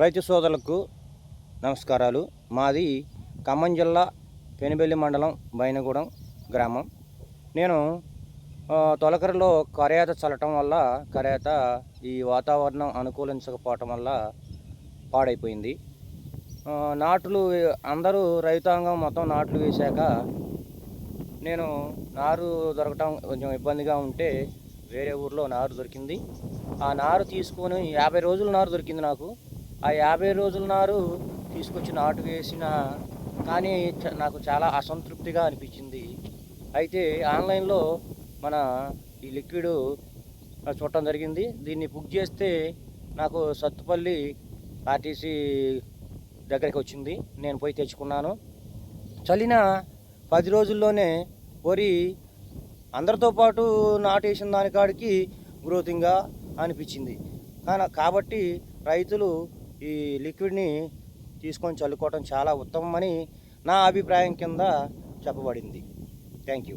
రైతు సోదరులకు నమస్కారాలు. మాది ఖమ్మం జిల్లా పెనుబెల్లి మండలం బైనగూడెం గ్రామం. నేను తొలకరిలో కరేత చల్లటం వల్ల కరేత ఈ వాతావరణం అనుకూలించకపోవటం వల్ల పాడైపోయింది. నాట్లు అందరూ రైతాంగం మొత్తం నాట్లు వేశాక నేను నారు దొరకటం కొంచెం ఇబ్బందిగా ఉంటే వేరే ఊర్లో నారు దొరికింది. ఆ నారు తీసుకొని యాభై రోజులు నారు దొరికింది నాకు. ఆ యాభై రోజుల నారు తీసుకొచ్చి నాటు వేసిన కానీ నాకు చాలా అసంతృప్తిగా అనిపించింది. అయితే ఆన్లైన్లో మన ఈ లిక్విడ్ చూడటం జరిగింది. దీన్ని బుక్ చేస్తే నాకు సత్తుపల్లి ఆర్టీసీ దగ్గరికి వచ్చింది. నేను పోయి తెచ్చుకున్నాను. చల్లిన పది రోజుల్లోనే వరి అందరితో పాటు నాటేసిన దానికాడికి గ్రోతింగ్గా అనిపించింది. కానీ కాబట్టి రైతులు ఈ లిక్విడ్ని తీసుకొని చల్లుకోవడం చాలా ఉత్తమమని నా అభిప్రాయం కింద చెప్పబడింది. Thank you.